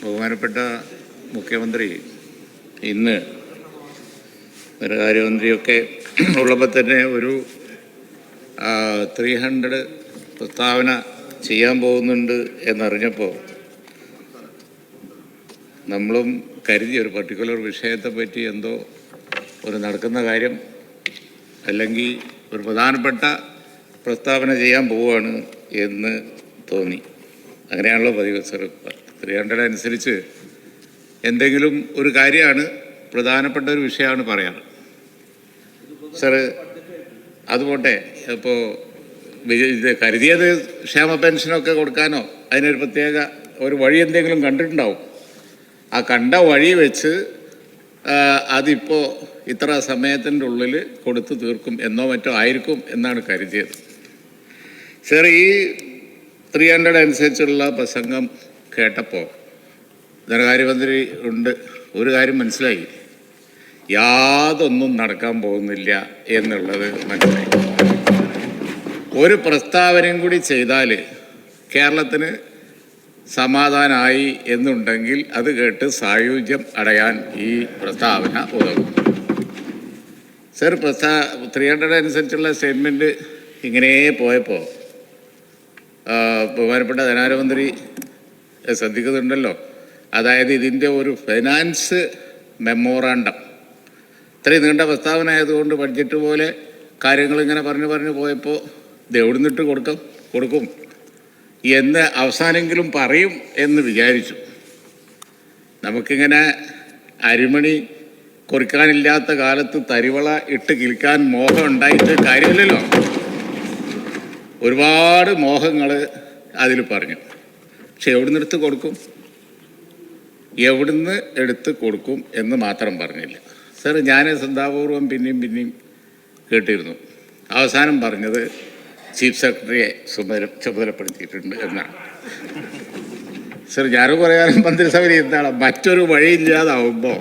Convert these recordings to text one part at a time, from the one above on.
ബഹുമാനപ്പെട്ട മുഖ്യമന്ത്രി ഇന്ന് ധനകാര്യമന്ത്രിയൊക്കെ ഉള്ളപ്പോൾ തന്നെ ഒരു ത്രീ ഹൺഡ്രഡ് പ്രസ്താവന ചെയ്യാൻ പോകുന്നുണ്ട് എന്നറിഞ്ഞപ്പോൾ നമ്മളും കരുതി ഒരു പർട്ടിക്കുലർ വിഷയത്തെ പറ്റി എന്തോ ഒരു നടക്കുന്ന കാര്യം അല്ലെങ്കിൽ ഒരു പ്രധാനപ്പെട്ട പ്രസ്താവന ചെയ്യാൻ പോവുകയാണ് എന്ന് തോന്നി. അങ്ങനെയാണല്ലോ പതിവ് സർ ത്രീ ഹൺഡ്രഡ് അനുസരിച്ച് എന്തെങ്കിലും ഒരു കാര്യമാണ് പ്രധാനപ്പെട്ട ഒരു വിഷയമാണ് പറയാറ്. സാറ് അതുപോട്ടെ ഇപ്പോൾ ഇത് കരുതിയത് ക്ഷേമ പെൻഷനൊക്കെ കൊടുക്കാനോ അതിനൊരു പ്രത്യേക ഒരു വഴി എന്തെങ്കിലും കണ്ടിട്ടുണ്ടാവും. ആ കണ്ട വഴി വെച്ച് അതിപ്പോൾ അതിപ്പോ ഇത്ര സമയത്തിന്റെ ഉള്ളിൽ കൊടുത്തു തീർക്കും എന്നോ മറ്റോ ആയിരിക്കും എന്നാണ് കരുതിയത്. സാർ ഈ ത്രീ ഹൺഡ്രഡ് അനുസരിച്ചുള്ള പ്രസംഗം കേട്ടപ്പോൾ ധനകാര്യമന്ത്രി ഉണ്ട്. ഒരു കാര്യം മനസ്സിലായി. യാതൊന്നും നടക്കാൻ പോകുന്നില്ല എന്നുള്ളത് മനസ്സിലായി. ഒരു പ്രസ്താവനയും കൂടി ചെയ്താൽ കേരളത്തിന് സമാധാനമായി എന്നുണ്ടെങ്കിൽ അത് കേട്ട് സായുജ്യം അടയാൻ ഈ പ്രസ്താവന ഉതകും. സർ പ്രസ്താ ത്രീ ഹൺഡ്രഡ് അനുസരിച്ചുള്ള സ്റ്റേറ്റ്മെന്റ് ഇങ്ങനെ പോയപ്പോൾ ബഹുമാനപ്പെട്ട ധനാരമന്ത്രി ശ്രദ്ധിക്കുന്നുണ്ടല്ലോ. അതായത് ഇതിന്റെ ഒരു ഫൈനാൻസ് മെമ്മോറാണ്ടം. ഇത്രയും നീണ്ട പ്രസ്താവന ആയതുകൊണ്ട് ബഡ്ജറ്റ് പോലെ കാര്യങ്ങൾ ഇങ്ങനെ പറഞ്ഞു പറഞ്ഞു പോയപ്പോൾ ഇത് എവിടുന്നിട്ട് കൊടുക്കും? കൊടുക്കും. എന്ന് അവസാനെങ്കിലും പറയും എന്ന് വിചാരിച്ചു. നമുക്കിങ്ങനെ അരിമണി കുറിക്കാനില്ലാത്ത കാലത്ത് തരിവള ഇട്ട് കിൽക്കാൻ മോഹം ഉണ്ടായിട്ട് കാര്യമില്ലല്ലോ. ഒരുപാട് മോഹങ്ങൾ അതിൽ പറഞ്ഞു. പക്ഷെ എവിടുന്ന് എടുത്ത് കൊടുക്കും? എവിടുന്ന് എടുത്ത് കൊടുക്കും എന്ന് മാത്രം പറഞ്ഞില്ല. സാർ ഞാൻ ശ്രദ്ധാപൂർവം പിന്നെയും പിന്നെയും കേട്ടിരുന്നു. അവസാനം പറഞ്ഞത് ചീഫ് സെക്രട്ടറിയെ ചുമതല ചുമതലപ്പെടുത്തിയിട്ടുണ്ട് എന്നാണ്. സർ ഞാൻ പറയാനും മന്ത്രിസഭയിൽ എന്താണ് മറ്റൊരു വഴിയില്ലാതാവുമ്പോൾ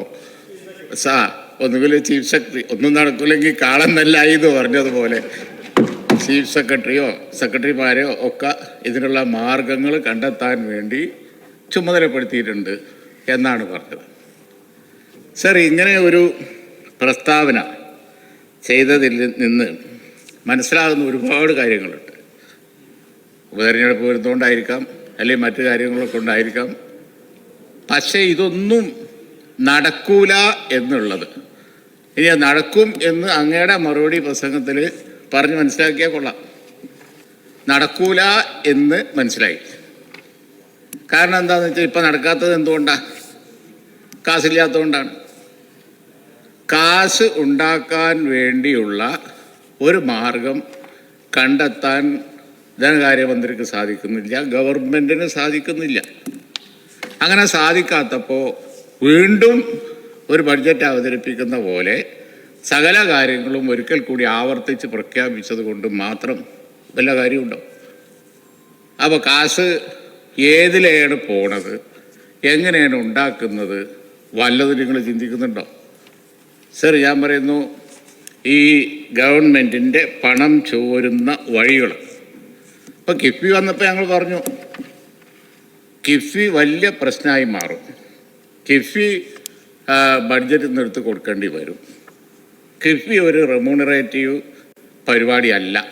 സാ ഒന്നുകിൽ ചീഫ് സെക്രട്ടറി ഒന്നും നടക്കില്ലെങ്കിൽ കാളം നെല്ലായി എന്ന് പറഞ്ഞതുപോലെ ചീഫ് സെക്രട്ടറിയോ സെക്രട്ടറിമാരെയോ ഒക്കെ ഇതിനുള്ള മാർഗങ്ങൾ കണ്ടെത്താൻ വേണ്ടി ചുമതലപ്പെടുത്തിയിട്ടുണ്ട് എന്നാണ് പറഞ്ഞത്. സർ ഇങ്ങനെ ഒരു പ്രസ്താവന ചെയ്തതിൽ നിന്ന് മനസ്സിലാകുന്ന ഒരുപാട് കാര്യങ്ങളുണ്ട്. ഉപതെരഞ്ഞെടുപ്പ് വരുന്നതുകൊണ്ടായിരിക്കാം അല്ലെങ്കിൽ മറ്റു കാര്യങ്ങളൊക്കെ ഉണ്ടായിരിക്കാം. പക്ഷേ ഇതൊന്നും നടക്കൂല എന്നുള്ളത്. ഇനി നടക്കും എന്ന് അങ്ങയുടെ മറുപടി പ്രസംഗത്തിൽ പറഞ്ഞ് മനസ്സിലാക്കിയാൽ കൊള്ളാം. നടക്കൂല എന്ന് മനസ്സിലായി. കാരണം എന്താണെന്ന് വെച്ചാൽ ഇപ്പം നടക്കാത്തത് എന്തുകൊണ്ടാണ് കാശില്ലാത്തതുകൊണ്ടാണ് കാശ് ഉണ്ടാക്കാൻ വേണ്ടിയുള്ള ഒരു മാർഗം കണ്ടെത്താൻ ധനകാര്യമന്ത്രിക്ക് സാധിക്കുന്നില്ല ഗവൺമെന്റിന് സാധിക്കുന്നില്ല. അങ്ങനെ സാധിക്കാത്തപ്പോൾ വീണ്ടും ഒരു ബഡ്ജറ്റ് അവതരിപ്പിക്കുന്ന പോലെ സകല കാര്യങ്ങളും ഒരിക്കൽ കൂടി ആവർത്തിച്ച് പ്രഖ്യാപിച്ചത് കൊണ്ട് മാത്രം വല്ല കാര്യമുണ്ടോ? അപ്പോൾ കാശ് ഏതിലെയാണ് പോണത്? എങ്ങനെയാണ് ഉണ്ടാക്കുന്നത്? വല്ലതും നിങ്ങൾ ചിന്തിക്കുന്നുണ്ടോ? സർ ഞാൻ പറയുന്നു ഈ ഗവൺമെന്റിന്റെ പണം ചോരുന്ന വഴികൾ ഇപ്പം കിഫ്ബി വന്നപ്പോൾ ഞങ്ങൾ പറഞ്ഞു കിഫ്ബി വലിയ പ്രശ്നമായി മാറും. കിഫ്ബി ബഡ്ജറ്റിൽ നിന്ന് എടുത്ത് കൊടുക്കേണ്ടി വരും. കിഫ്ബി ഒരു റെമ്യൂണറേറ്റീവ് പരിപാടിയല്ല.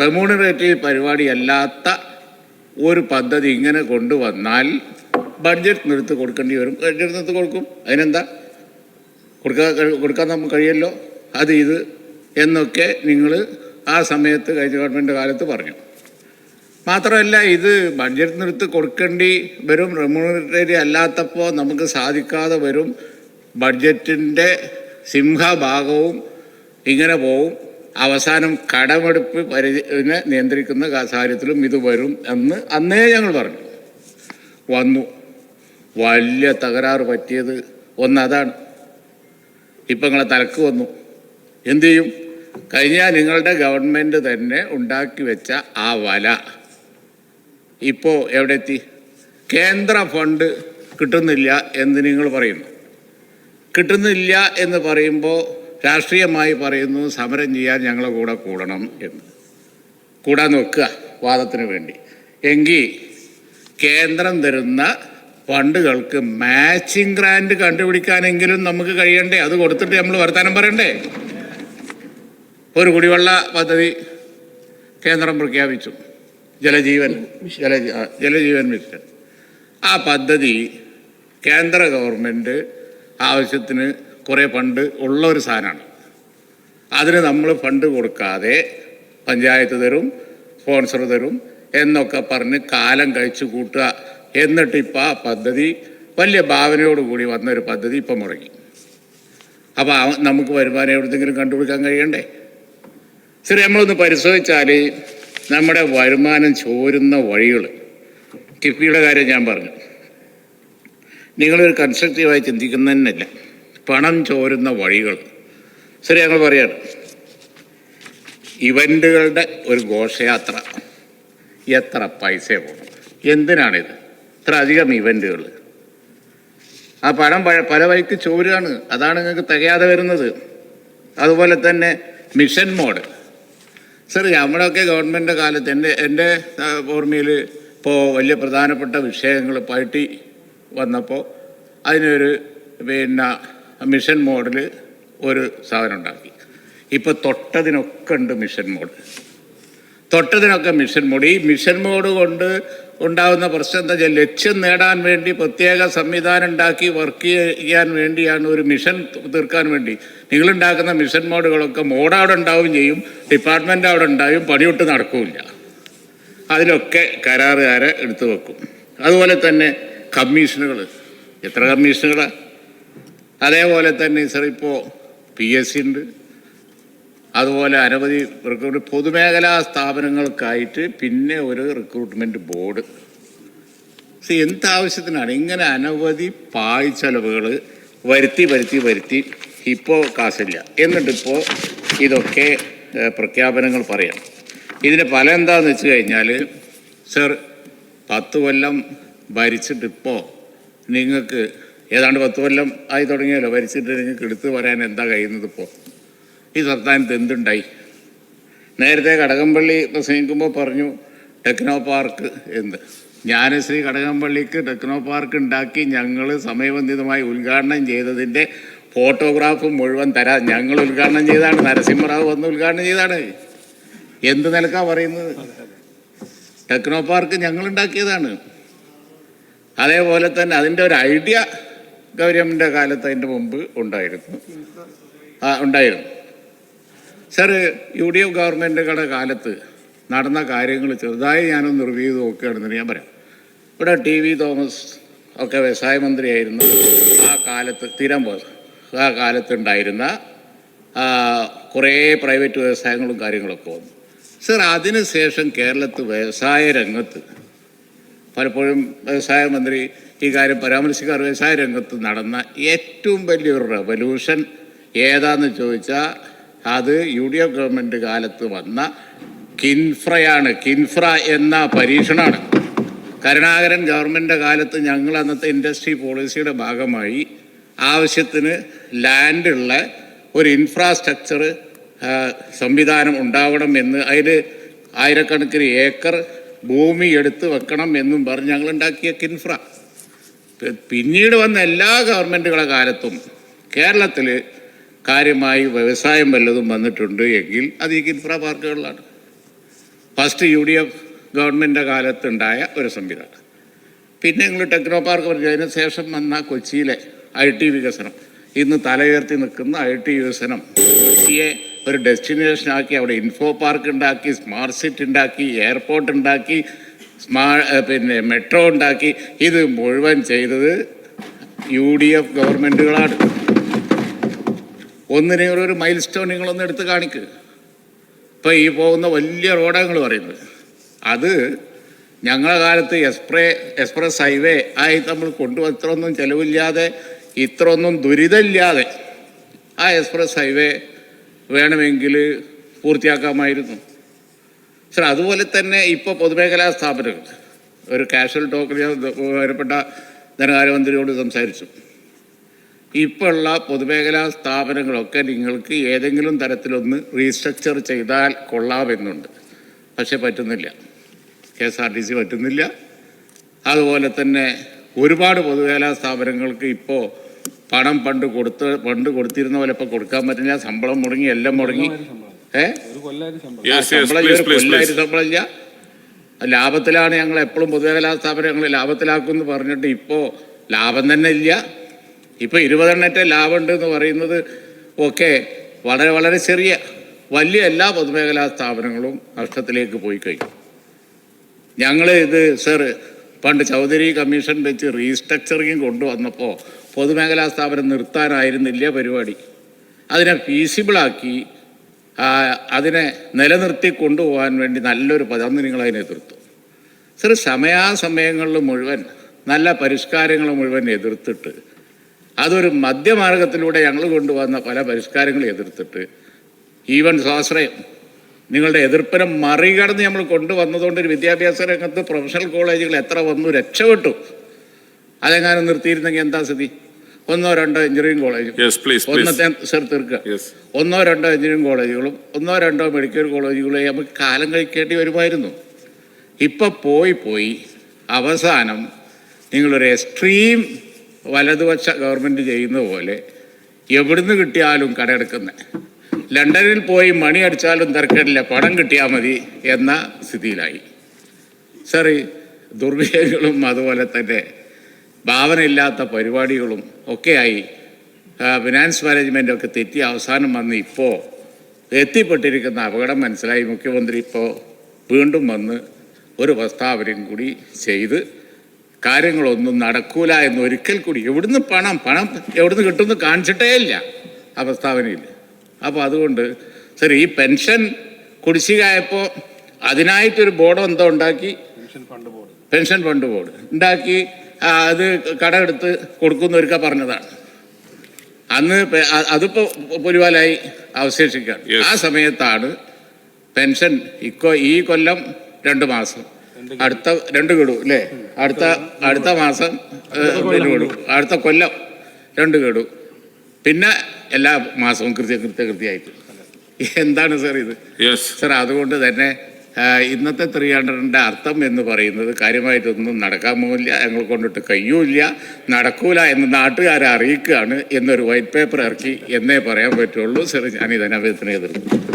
റെമ്യൂണറേറ്റീവ് പരിപാടിയല്ലാത്ത ഒരു പദ്ധതി ഇങ്ങനെ കൊണ്ടുവന്നാൽ ബഡ്ജറ്റ് നിർത്ത് കൊടുക്കേണ്ടി വരും. ബഡ്ജറ്റ് നിർത്ത് കൊടുക്കും. അതിനെന്താ? കൊടുക്കാൻ കൊടുക്കാൻ നമുക്ക് കഴിയല്ലോ. അത് ഇത് എന്നൊക്കെ നിങ്ങൾ ആ സമയത്ത് കഴിഞ്ഞ ഗവൺമെന്റ് കാലത്ത് പറഞ്ഞു. മാത്രമല്ല ഇത് ബഡ്ജറ്റ് നിർത്തി കൊടുക്കേണ്ടി വരും. റെമ്യൂണറേറ്ററി അല്ലാത്തപ്പോൾ നമുക്ക് സാധിക്കാതെ വരും. ബഡ്ജറ്റിന്റെ സിംഹഭാഗവും ഇങ്ങനെ പോവും. അവസാനം കടമെടുപ്പ് പരിധിനെ നിയന്ത്രിക്കുന്ന കാര്യത്തിലും ഇത് വരും എന്ന് അന്നേ ഞങ്ങൾ പറഞ്ഞു. വന്നു. വലിയ തകരാറ് പറ്റിയത് ഒന്നതാണ് ഇപ്പം നിങ്ങളെ തലക്ക് വന്നു. എന്തു ചെയ്യും? കഴിഞ്ഞ നിങ്ങളുടെ ഗവൺമെന്റ് തന്നെ ഉണ്ടാക്കി വെച്ച ആ വല. ഇപ്പോൾ എവിടെ എത്തി കേന്ദ്ര ഫണ്ട് കിട്ടുന്നില്ല എന്ന് നിങ്ങൾ പറയുന്നു. കിട്ടുന്നില്ല എന്ന് പറയുമ്പോൾ രാഷ്ട്രീയമായി പറയുന്നു സമരം ചെയ്യാൻ ഞങ്ങളെ കൂടെ കൂടണം എന്ന്. കൂടാൻ നോക്കുക വാദത്തിന് വേണ്ടി. എങ്കിൽ കേന്ദ്രം തരുന്ന ഫണ്ടുകൾക്ക് മാച്ചിങ് ഗ്രാൻഡ് കണ്ടുപിടിക്കാനെങ്കിലും നമുക്ക് കഴിയണ്ടേ? അത് കൊടുത്തിട്ട് നമ്മൾ വർത്തമാനം പറയണ്ടേ? ഒരു കുടിവെള്ള പദ്ധതി കേന്ദ്രം പ്രഖ്യാപിച്ചു. ജലജീവൻ ജലജീവൻ മിഷൻ. ആ പദ്ധതി കേന്ദ്ര ഗവൺമെന്റ് ആവശ്യത്തിന് കുറേ ഫണ്ട് ഉള്ള ഒരു സാധനമാണ്. അതിന് നമ്മൾ ഫണ്ട് കൊടുക്കാതെ പഞ്ചായത്ത് തരും സ്പോൺസർ തരും എന്നൊക്കെ പറഞ്ഞ് കാലം കഴിച്ചു കൂട്ടുക എന്നിട്ട് ഇപ്പം ആ പദ്ധതി വലിയ ഭാവനയോടുകൂടി വന്ന ഒരു പദ്ധതി ഇപ്പം മുടങ്ങി. അപ്പോൾ നമുക്ക് വരുമാനം എവിടെയെങ്കിലും കണ്ടുപിടിക്കാൻ കഴിയണ്ടേ? ശരി നമ്മളൊന്ന് പരിശോധിച്ചാൽ നമ്മുടെ വരുമാനം ചോരുന്ന വഴികൾ കിഫ്ബിയുടെ കാര്യം ഞാൻ പറഞ്ഞു. നിങ്ങളൊരു കൺസ്ട്രക്റ്റീവായി ചിന്തിക്കുന്നതന്നെയല്ല. പണം ചോരുന്ന വഴികൾ. ശരി ഞങ്ങൾ പറയാണ് ഇവന്റുകളുടെ ഒരു ഘോഷയാത്ര. എത്ര പൈസ പോകണം എന്തിനാണിത്? ഇത്ര അധികം ഇവന്റുകൾ ആ പണം പഴ- പല വഴിക്ക് ചോരുകയാണ്. അതാണ് നിങ്ങൾക്ക് തികയാതെ വരുന്നത്. അതുപോലെ തന്നെ മിഷൻ മോഡ് സർ നമ്മുടെയൊക്കെ ഗവൺമെന്റ് കാലത്ത് എന്റെ എന്റെ ഓർമ്മയിൽ ഇപ്പോൾ വലിയ പ്രധാനപ്പെട്ട വിഷയങ്ങൾ പയറ്റി വന്നപ്പോൾ അതിനൊരു പിന്നെ മിഷൻ മോഡിൽ ഒരു സാധനം ഉണ്ടാക്കി. ഇപ്പോൾ തൊട്ടതിനൊക്കെ ഉണ്ട് മിഷൻ മോഡ് തൊട്ടതിനൊക്കെ മിഷൻ മോഡ് ഈ മിഷൻ മോഡ് കൊണ്ട് ഉണ്ടാകുന്ന പ്രശ്നം എന്താ വെച്ചാൽ ലക്ഷ്യം നേടാൻ വേണ്ടി പ്രത്യേക സംവിധാനം ഉണ്ടാക്കി വർക്ക് ചെയ്യാൻ വേണ്ടിയാണ് ഒരു മിഷൻ തീർക്കാൻ വേണ്ടി. നിങ്ങളുണ്ടാക്കുന്ന മിഷൻ മോഡുകളൊക്കെ മോഡ് അവിടെ ഉണ്ടാവുകയും ചെയ്യും ഡിപ്പാർട്ട്മെന്റ് അവിടെ ഉണ്ടാവും പണിയൊട്ട് നടക്കില്ല. അതിലൊക്കെ കരാറുകാരെ എടുത്തു വെക്കും. അതുപോലെ തന്നെ കമ്മീഷനുകൾ. എത്ര കമ്മീഷനുകളാണ് അതേപോലെ തന്നെ സർ ഇപ്പോൾ പി എസ് സി ഉണ്ട്. അതുപോലെ അനവധി റിക്രൂട്ട് പൊതുമേഖലാ സ്ഥാപനങ്ങൾക്കായിട്ട് പിന്നെ ഒരു റിക്രൂട്ട്മെന്റ് ബോർഡ്. സി എന്താവശ്യത്തിനാണ് ഇങ്ങനെ അനവധി പാഴ്ചെലവുകൾ വരുത്തി വരുത്തി വരുത്തി ഇപ്പോൾ കാശില്ല. എന്നിട്ടിപ്പോൾ ഇതൊക്കെ പ്രഖ്യാപനങ്ങൾ പറയാം ഇതിന് ഫലം എന്താണെന്ന് വെച്ച് കഴിഞ്ഞാൽ സർ പത്ത് കൊല്ലം ഭരിച്ചിട്ടിപ്പോൾ നിങ്ങൾക്ക് ഏതാണ്ട് പത്ത് കൊല്ലം ആയി തുടങ്ങിയല്ലോ ഭരിച്ചിട്ട് നിങ്ങൾക്ക് എടുത്തു പറയാൻ എന്താ കഴിയുന്നത് ഇപ്പോൾ ഈ സംസ്ഥാനത്ത് എന്തുണ്ടായി? നേരത്തെ കടകംപള്ളി പ്രസംഗിക്കുമ്പോൾ പറഞ്ഞു ടെക്നോ പാർക്ക് എന്ന്. ജ്ഞാനശ്രീ കടകംപള്ളിക്ക് ടെക്നോ പാർക്ക് ഉണ്ടാക്കി ഞങ്ങൾ സമയബന്ധിതമായി ഉദ്ഘാടനം ചെയ്തതിന്റെ ഫോട്ടോഗ്രാഫ് മുഴുവൻ തരാം. ഞങ്ങൾ ഉദ്ഘാടനം ചെയ്താണ് നരസിംഹറാവ് വന്ന് ഉദ്ഘാടനം ചെയ്താണ് എന്ത് നിലക്കാ പറയുന്നത്? ടെക്നോ പാർക്ക് ഞങ്ങൾ ഉണ്ടാക്കിയതാണ്. അതേപോലെ തന്നെ അതിന്റെ ഒരു ഐഡിയ ഗൗരവന്റെ കാലത്ത് അതിന്റെ മുമ്പ് ഉണ്ടായിരുന്നു. ആ ഉണ്ടായിരുന്നു. സാറ് യു ഡി എഫ് ഗവൺമെന്റുകളുടെ കാലത്ത് നടന്ന കാര്യങ്ങൾ ചെറുതായി ഞാനൊന്ന് റിവ്യൂ ചെയ്ത് നോക്കുകയാണെന്ന് ഞാൻ പറയാം. ഇവിടെ ടി വി തോമസ് ഒക്കെ വ്യവസായ മന്ത്രിയായിരുന്നു. ആ കാലത്ത് തിരുവനന്തപുരം ആ കാലത്തുണ്ടായിരുന്ന കുറേ പ്രൈവറ്റ് വ്യവസായങ്ങളും കാര്യങ്ങളൊക്കെ വന്നു. സർ അതിനുശേഷം കേരളത്ത് വ്യവസായ രംഗത്ത് പലപ്പോഴും വ്യവസായ മന്ത്രി ഈ കാര്യം പരാമർശിക്കാറ് വ്യവസായ രംഗത്ത് നടന്ന ഏറ്റവും വലിയൊരു റെവല്യൂഷൻ ഏതാന്ന് ചോദിച്ചാൽ അത് യു ഡി എഫ് ഗവൺമെന്റ് കാലത്ത് വന്ന കിൻഫ്രയാണ്. കിൻഫ്ര എന്ന പരീക്ഷണമാണ്. കരുണാകരൻ ഗവൺമെന്റ് കാലത്ത് ഞങ്ങൾ അന്നത്തെ ഇൻഡസ്ട്രി പോളിസിയുടെ ഭാഗമായി ആവശ്യത്തിന് ലാൻഡുള്ള ഒരു ഇൻഫ്രാസ്ട്രക്ചർ സംവിധാനം ഉണ്ടാവണം എന്ന് അതിൽ ആയിരക്കണക്കിന് ഏക്കർ ഭൂമി എടുത്ത് വെക്കണം എന്നും പറഞ്ഞ് ഞങ്ങൾ ഉണ്ടാക്കിയ കിൻഫ്ര പിന്നീട് വന്ന എല്ലാ ഗവൺമെന്റുകളുടെ കാലത്തും കേരളത്തിൽ കാര്യമായി വ്യവസായം വല്ലതും വന്നിട്ടുണ്ട് എങ്കിൽ അത് ഈ കിൻഫ്ര പാർക്കുകളിലാണ്. ഫസ്റ്റ് യു ഡി എഫ് ഗവൺമെന്റിന്റെ കാലത്തുണ്ടായ ഒരു സംവിധാനം. പിന്നെ നിങ്ങൾ ടെക്നോ പാർക്ക് പറഞ്ഞു. അതിന് ശേഷം വന്ന കൊച്ചിയിലെ ഐ ടി വികസനം. ഇന്ന് തലയുയർത്തി നിൽക്കുന്ന ഐ ടി വികസനം. ഒരു ഡെസ്റ്റിനേഷൻ ആക്കി അവിടെ ഇൻഫോ പാർക്ക് ഉണ്ടാക്കി സ്മാർട്ട് സിറ്റി ഉണ്ടാക്കി എയർപോർട്ട് ഉണ്ടാക്കി സ്മാ പിന്നെ മെട്രോ ഉണ്ടാക്കി. ഇത് മുഴുവൻ ചെയ്തത് യു ഡി എഫ് ഗവൺമെന്റുകളാണ് ഒന്നിനെ ഒരു മൈൽ സ്റ്റോൺ നിങ്ങളൊന്ന് എടുത്ത് കാണിക്കുക ഇപ്പോൾ ഈ പോകുന്ന വലിയ റോഡാണ് പറയുന്നത്. അത് ഞങ്ങളുടെ കാലത്ത് എക്സ്പ്രേ എക്സ്പ്രസ് ഹൈവേ ആയി നമ്മൾ കൊണ്ടുവന്ന ഇത്രയൊന്നും ചിലവില്ലാതെ ഇത്രയൊന്നും ദുരിതമില്ലാതെ ആ എക്സ്പ്രസ് ഹൈവേ വേണമെങ്കിൽ പൂർത്തിയാക്കാമായിരുന്നു. സർ അതുപോലെ തന്നെ ഇപ്പോൾ പൊതുമേഖലാ സ്ഥാപനങ്ങൾ. ഒരു കാഷ്വൽ ടോക്കിൽ ഞാൻ ബഹുമാനപ്പെട്ട ധനകാര്യമന്ത്രിയോട് സംസാരിച്ചു. ഇപ്പോൾ ഉള്ള പൊതുമേഖലാ സ്ഥാപനങ്ങളൊക്കെ നിങ്ങൾക്ക് ഏതെങ്കിലും തരത്തിലൊന്ന് റീസ്ട്രക്ചർ ചെയ്താൽ കൊള്ളാമെന്നുണ്ട്. പക്ഷെ പറ്റുന്നില്ല. K S R T C പറ്റുന്നില്ല. അതുപോലെ തന്നെ ഒരുപാട് പൊതുമേഖലാ സ്ഥാപനങ്ങൾക്ക് ഇപ്പോൾ പണം പണ്ട് കൊടുത്ത് പണ്ട് കൊടുത്തിരുന്ന പോലെ ഇപ്പൊ കൊടുക്കാൻ പറ്റില്ല. ശമ്പളം മുടങ്ങി എല്ലാം മുടങ്ങി. ഏഹ് ലാഭത്തിലാണ് ഞങ്ങൾ എപ്പോഴും പൊതുമേഖലാ സ്ഥാപനങ്ങൾ ലാഭത്തിലാക്കും എന്ന് പറഞ്ഞിട്ട് ഇപ്പോ ലാഭം തന്നെ ഇല്ല. ഇപ്പോൾ ഇരുപതെണ്ണത്തെ ലാഭമുണ്ട് എന്ന് പറയുന്നത് ഒക്കെ വളരെ വളരെ ചെറിയ വലിയ എല്ലാ പൊതുമേഖലാ സ്ഥാപനങ്ങളും നഷ്ടത്തിലേക്ക് പോയി കഴിഞ്ഞു. ഞങ്ങൾ ഇത് സർ പണ്ട് ചൗധരി കമ്മീഷൻ വെച്ച് റീസ്ട്രക്ചറിങ് കൊണ്ടുവന്നപ്പോൾ പൊതുമേഖലാ സ്ഥാപനം നിർത്താനായിരുന്നില്ല പരിപാടി. അതിനെ ഫീസിബിളാക്കി അതിനെ നിലനിർത്തി കൊണ്ടുപോകാൻ വേണ്ടി നല്ലൊരു പദം അതിനെ എതിർത്തു. സർ സമയാസമയങ്ങളിൽ മുഴുവൻ നല്ല പരിഷ്കാരങ്ങൾ മുഴുവൻ എതിർത്തിട്ട് അതൊരു മധ്യമാർഗത്തിലൂടെ ഞങ്ങൾ കൊണ്ടുവന്ന പല പരിഷ്കാരങ്ങളും എതിർത്തിട്ട് ഈവൻ സ്വാശ്രയം നിങ്ങളുടെ എതിർപ്പിനെ മറികടന്ന് നമ്മൾ കൊണ്ടുവന്നതുകൊണ്ട് ഒരു വിദ്യാഭ്യാസ രംഗത്ത് പ്രൊഫഷണൽ കോളേജുകൾ എത്ര വന്നു രക്ഷപ്പെട്ടു. അതെങ്ങാനും നിർത്തിയിരുന്നെങ്കിൽ എന്താ സ്ഥിതി? ഒന്നോ രണ്ടോ എഞ്ചിനീയറിംഗ് കോളേജും. ഒന്നത്തെ സർ തീർക്കുക. ഒന്നോ രണ്ടോ എഞ്ചിനീയറിംഗ് കോളേജുകളും ഒന്നോ രണ്ടോ മെഡിക്കൽ കോളേജുകളും നമുക്ക് കാലം കഴിക്കേണ്ടി വരുമായിരുന്നു. ഇപ്പൊ പോയി പോയി അവസാനം നിങ്ങളൊരു എക്സ്ട്രീം വലതുപക്ഷ ഗവൺമെന്റ് ചെയ്യുന്ന പോലെ എവിടുന്ന് കിട്ടിയാലും കടയെടുക്കുന്നത് ലണ്ടനിൽ പോയി മണി അടിച്ചാലും തിരക്കേടില്ല പണം കിട്ടിയാൽ മതി എന്ന സ്ഥിതിയിലായി. സർ ദുർവേഗങ്ങളും അതുപോലെ തന്നെ ഭാവനയില്ലാത്ത പരിപാടികളും ഒക്കെയായി ഫിനാൻസ് മാനേജ്മെന്റ് ഒക്കെ തെറ്റി അവസാനം വന്ന് ഇപ്പോൾ എത്തിപ്പെട്ടിരിക്കുന്ന അപകടം മനസ്സിലായി. മുഖ്യമന്ത്രി ഇപ്പോൾ വീണ്ടും വന്ന് ഒരു പ്രസ്താവനയും കൂടി ചെയ്ത് കാര്യങ്ങളൊന്നും നടക്കൂല എന്ന് ഒരിക്കൽ കൂടി എവിടുന്ന് പണം പണം എവിടുന്ന് കിട്ടുമെന്ന് കാണിച്ചിട്ടേ ഇല്ല ആ പ്രസ്താവനയിൽ. അപ്പോൾ അതുകൊണ്ട് സർ ഈ പെൻഷൻ കുടിശ്ശികയായപ്പോൾ അതിനായിട്ടൊരു ബോർഡ് എന്തോ ഉണ്ടാക്കി? Pension fund board. ഉണ്ടാക്കി അത് കടമെടുത്ത് കൊടുക്കുന്നവർക്ക് പറഞ്ഞതാണ്. അന്ന് അതിപ്പോ പുലിവാലായി അവശേഷിക്കുകയാണ് ആ സമയത്താണ് പെൻഷൻ ഇക്കോ ഈ കൊല്ലം രണ്ട് മാസം. അടുത്ത രണ്ട് ഗഡു അല്ലേ അടുത്ത അടുത്ത മാസം ഗഡു. അടുത്ത കൊല്ലം രണ്ട് ഗഡു. പിന്നെ എല്ലാ മാസവും കൃത്യ കൃത്യ കൃത്യമായിട്ട് എന്താണ് സാർ ഇത്? സാർ അതുകൊണ്ട് തന്നെ ഇന്നത്തെ ത്രീ ഹൺഡ്രഡിന്റെ അർത്ഥം എന്ന് പറയുന്നത് കാര്യമായിട്ടൊന്നും നടക്കാൻ പോകില്ല ഞങ്ങൾ കൊണ്ടിട്ട് കഴിയൂല നടക്കൂല എന്ന് നാട്ടുകാരെ അറിയിക്കുകയാണ് എന്നൊരു വൈറ്റ് പേപ്പർ ഇറക്കി എന്നേ പറയാൻ പറ്റുള്ളൂ. സാർ ഞാൻ ഇതിനെ എതിർക്കും